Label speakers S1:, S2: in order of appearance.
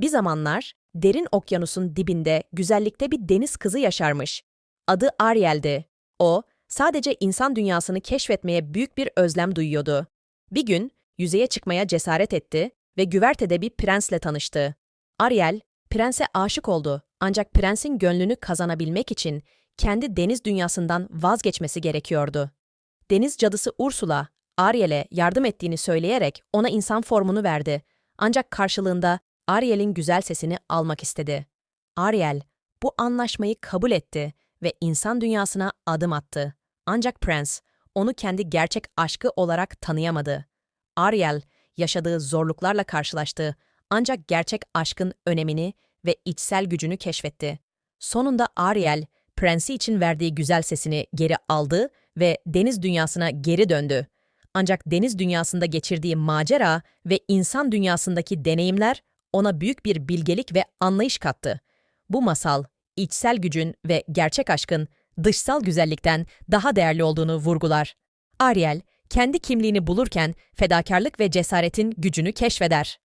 S1: Bir zamanlar derin okyanusun dibinde güzellikte bir deniz kızı yaşarmış. Adı Ariel'di. O, sadece insan dünyasını keşfetmeye büyük bir özlem duyuyordu. Bir gün yüzeye çıkmaya cesaret etti ve güvertede bir prensle tanıştı. Ariel, prense aşık oldu ancak prensin gönlünü kazanabilmek için kendi deniz dünyasından vazgeçmesi gerekiyordu. Deniz cadısı Ursula, Ariel'e yardım ettiğini söyleyerek ona insan formunu verdi. Ancak karşılığında Ariel'in güzel sesini almak istedi. Ariel, bu anlaşmayı kabul etti ve insan dünyasına adım attı. Ancak prens, onu kendi gerçek aşkı olarak tanıyamadı. Ariel, yaşadığı zorluklarla karşılaştı ancak gerçek aşkın önemini ve içsel gücünü keşfetti. Sonunda Ariel, prensi için verdiği güzel sesini geri aldı ve deniz dünyasına geri döndü. Ancak deniz dünyasında geçirdiği macera ve insan dünyasındaki deneyimler ona büyük bir bilgelik ve anlayış kattı. Bu masal, içsel gücün ve gerçek aşkın dışsal güzellikten daha değerli olduğunu vurgular. Ariel, kendi kimliğini bulurken fedakarlık ve cesaretin gücünü keşfeder.